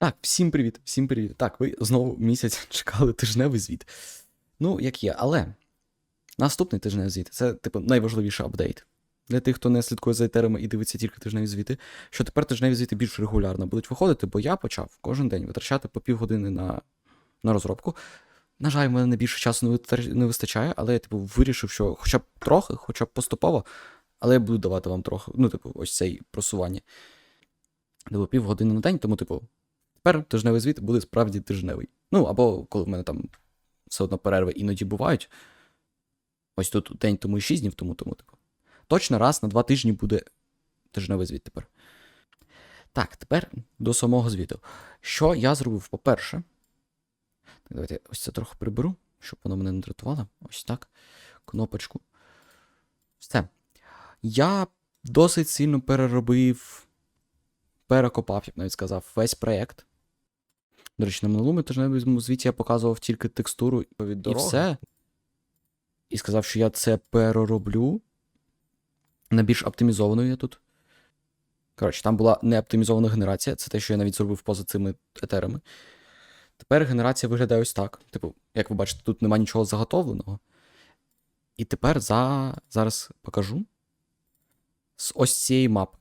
Так, всім привіт, всім привіт. Так, ви знову місяць чекали тижневий звіт. Ну, як є, але наступний тижневий звіт це, типу, найважливіший апдейт. Для тих, хто не слідкує за етерами і дивиться тільки тижневі звіти, що тепер тижневі звіти більш регулярно будуть виходити, бо я почав кожен день витрачати по півгодини на, на розробку. На жаль, в мене більше часу не, вистачає, але я типу, вирішив, що хоча б трохи, хоча б поступово, але я буду давати вам трохи, ну, типу, ось цей просування. Типу, півгодини на день, тому, типу, Тепер тижневий звіт буде справді тижневий. Ну, або коли в мене там все одно перерви іноді бувають. Ось тут день тому і 6 днів тому, тому, типу. Точно раз на два тижні буде тижневий звіт тепер. Так, тепер до самого звіту. Що я зробив? По-перше. Так, давайте ось це трохи приберу, щоб воно мене не дратувало. Ось так. Кнопочку. Все. Я досить сильно переробив перекопав, я б навіть сказав, весь проєкт. До речі, на минулому тижневому звіті я показував тільки текстуру від і все. І сказав, що я це перероблю. На більш оптимізовану я тут. Коротше, там була не оптимізована генерація, це те, що я навіть зробив поза цими етерами. Тепер генерація виглядає ось так. Типу, як ви бачите, тут нема нічого заготовленого. І тепер за... зараз покажу. З ось цієї мапи,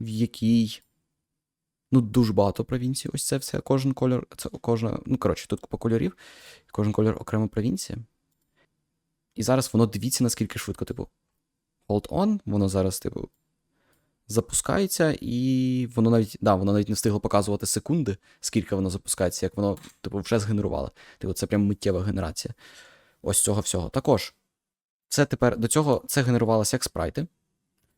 в якій ну, дуже багато провінцій. Ось це все, кожен кольор, це кожна, ну, коротше, тут купа кольорів, кожен кольор окрема провінція. І зараз воно дивіться, наскільки швидко, типу, hold on, воно зараз, типу, запускається, і воно навіть, да, воно навіть не встигло показувати секунди, скільки воно запускається, як воно, типу, вже згенерувало. Типу, це прям миттєва генерація. Ось цього всього. Також, це тепер до цього це генерувалося як спрайти.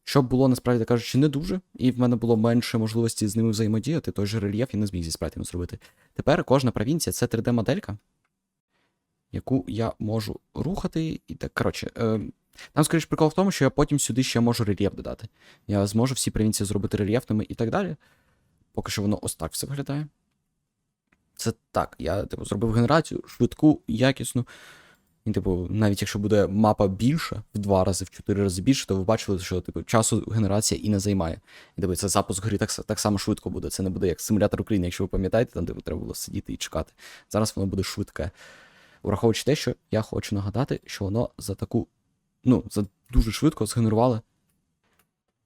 Щоб було насправді кажучи, не дуже, і в мене було менше можливості з ними взаємодіяти, той же рельєф я не зміг зі спрайтами зробити. Тепер кожна провінція це 3D-моделька, яку я можу рухати. І так, коротше, е, там, скоріш, прикол в тому, що я потім сюди ще можу рельєф додати. Я зможу всі провінції зробити рельєфними і так далі. Поки що воно ось так все виглядає. Це так, я типу, зробив генерацію швидку, якісну. І, типу, навіть якщо буде мапа більша, в два рази, в чотири рази більше, то ви бачили, що типу, часу генерація і не займає. І типу, це запуск гри так, так само швидко буде. Це не буде як симулятор України, якщо ви пам'ятаєте, там типу, треба було сидіти і чекати. Зараз воно буде швидке. Враховуючи те, що я хочу нагадати, що воно за таку, ну, за дуже швидко згенерувало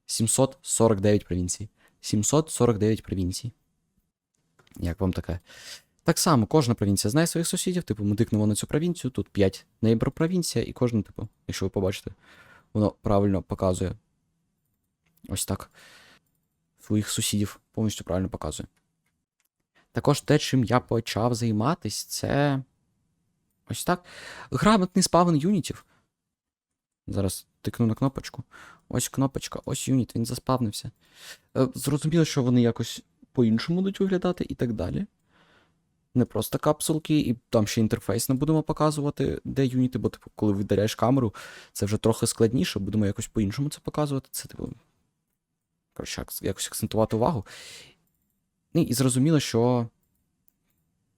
749 провінцій. 749 провінцій. Як вам таке? Так само, кожна провінція знає своїх сусідів, типу, ми тикнемо на цю провінцію, тут 5 нейбор провінція, і кожна, типу, якщо ви побачите, воно правильно показує. Ось так. Своїх сусідів повністю правильно показує. Також те, чим я почав займатись, це. Ось так. Грамотний спавн юнітів. Зараз тикну на кнопочку. Ось кнопочка, ось юніт, він заспавнився. Е, Зрозуміло, що вони якось по-іншому будуть виглядати і так далі не просто капсулки, і там ще інтерфейс не будемо показувати, де юніти, бо, типу, коли віддаляєш камеру, це вже трохи складніше, будемо якось по-іншому це показувати. Це, типу, коротше, якось акцентувати увагу. І, і зрозуміло, що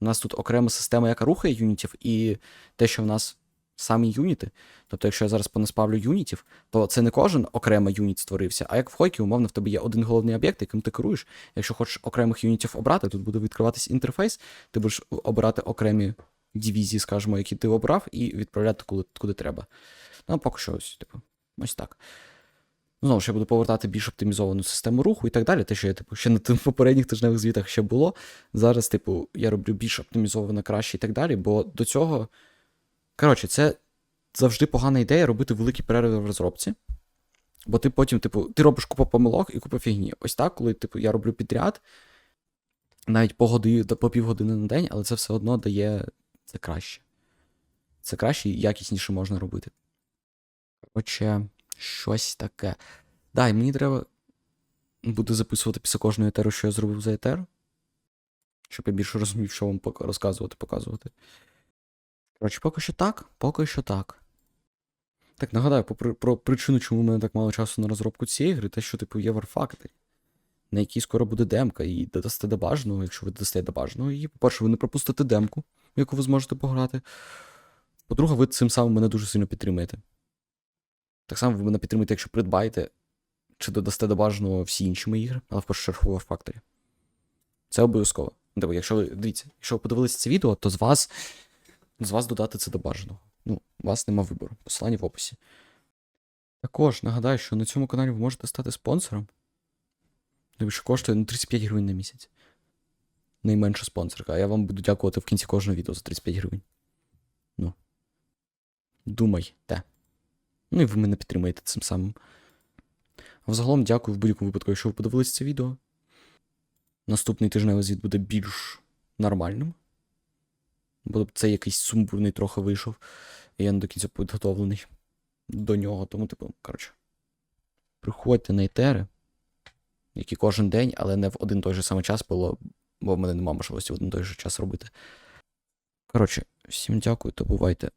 у нас тут окрема система, яка рухає юнітів, і те, що в нас самі юніти. Тобто, якщо я зараз понаспавлю юнітів, то це не кожен окремо юніт створився, а як в Хойкі, умовно, в тебе є один головний об'єкт, яким ти керуєш. Якщо хочеш окремих юнітів обрати, тут буде відкриватись інтерфейс, ти будеш обирати окремі дивізії, скажімо, які ти обрав, і відправляти куди, куди треба. Ну, поки що ось, типу, ось так. Ну, Знову ж я буду повертати більш оптимізовану систему руху і так далі. Те, що я, типу, ще на тим попередніх тижневих звітах ще було. Зараз, типу, я роблю більш оптимізовано краще і так далі, бо до цього. Коротше, це завжди погана ідея робити великі перерви в розробці. Бо ти потім, типу, ти робиш купу помилок і купу фігні. Ось так, коли типу, я роблю підряд, навіть по години, по півгодини на день, але це все одно дає це краще. Це краще і якісніше можна робити. Коротше, щось таке. Да, і мені треба буде записувати після кожної етеру, що я зробив за етер. Щоб я більше розумів, що вам розказувати, показувати. Коротше, поки що так, поки що так. Так, нагадаю про, про причину, чому в мене так мало часу на розробку цієї гри, те, що, типу, є Warfactory, на якій скоро буде демка, і додасте до бажаного, якщо ви додасте до бажаного, і, по-перше, ви не пропустите демку, яку ви зможете пограти. По-друге, ви цим самим мене дуже сильно підтримуєте. Так само ви мене підтримуєте, якщо придбаєте чи додасте до бажаного всі інші мої ігри, але в першу чергу War Factory. Це обов'язково. Типу, якщо ви дивіться, якщо ви подивилися це відео, то з вас з вас додати це до бажаного. Ну, у вас нема вибору. Посилання в описі. Також нагадаю, що на цьому каналі ви можете стати спонсором. Тобто, що коштує ну, 35 гривень на місяць. Найменша спонсорка. А я вам буду дякувати в кінці кожного відео за 35 гривень. Ну. Думайте. Ну і ви мене підтримаєте цим самим. А взагалом дякую в будь-якому випадку, якщо ви подивилися це відео. Наступний тижневий звіт буде більш нормальним. Бо це якийсь сумбурний трохи вийшов. І я не до кінця підготовлений до нього. Тому, типу, коротше. Приходьте на етери, які кожен день, але не в один той же самий час було, бо в мене немає можливості в один той же час робити. Коротше, всім дякую то бувайте.